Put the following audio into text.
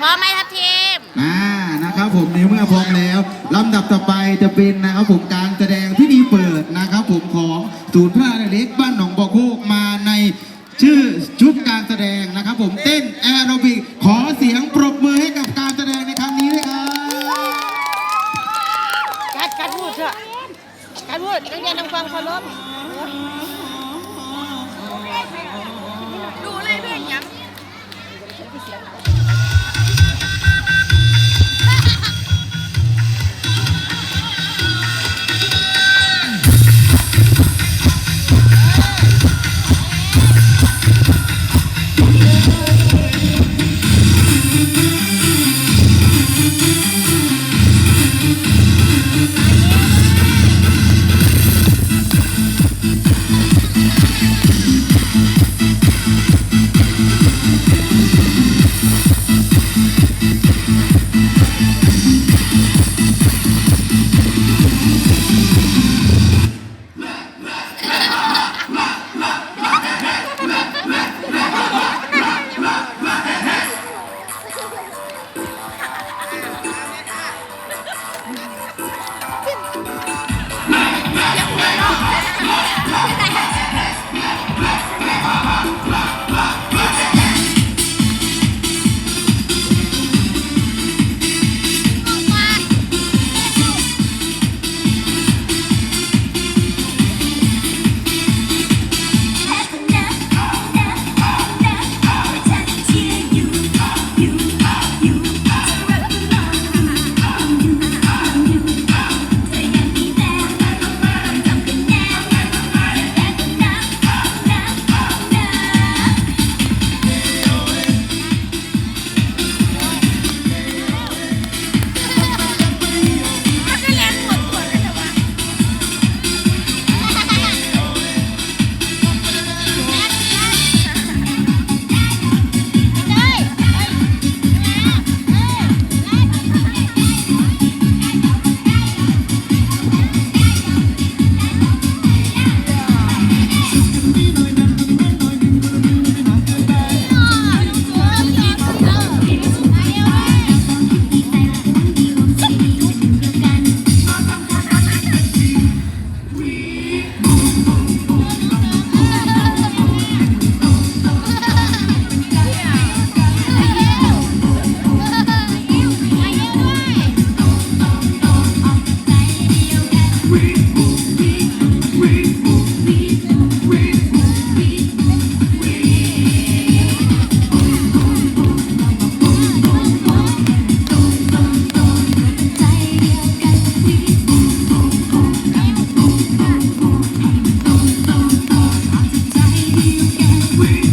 พร้อมไหมครับทีม อ่านะครับผมในเมื่อพร้อมแล้วลำดับต่อไปจะเป็นนะครับผมการแสดงที่ดีเปิดนะครับผมของศูนย์พระเล็กบ้านหนองบอโคกมาในชื่อชุดการแสดงนะครับผมเต้นแอโรบิกขอเสียงปรบมือให้กับการแสดงในครั้งนี้ด้วยครับการการพูดเถอะการพูดนักเรียนทำความเคารพดูเลยเพื่อนยัง 对呀你现在 we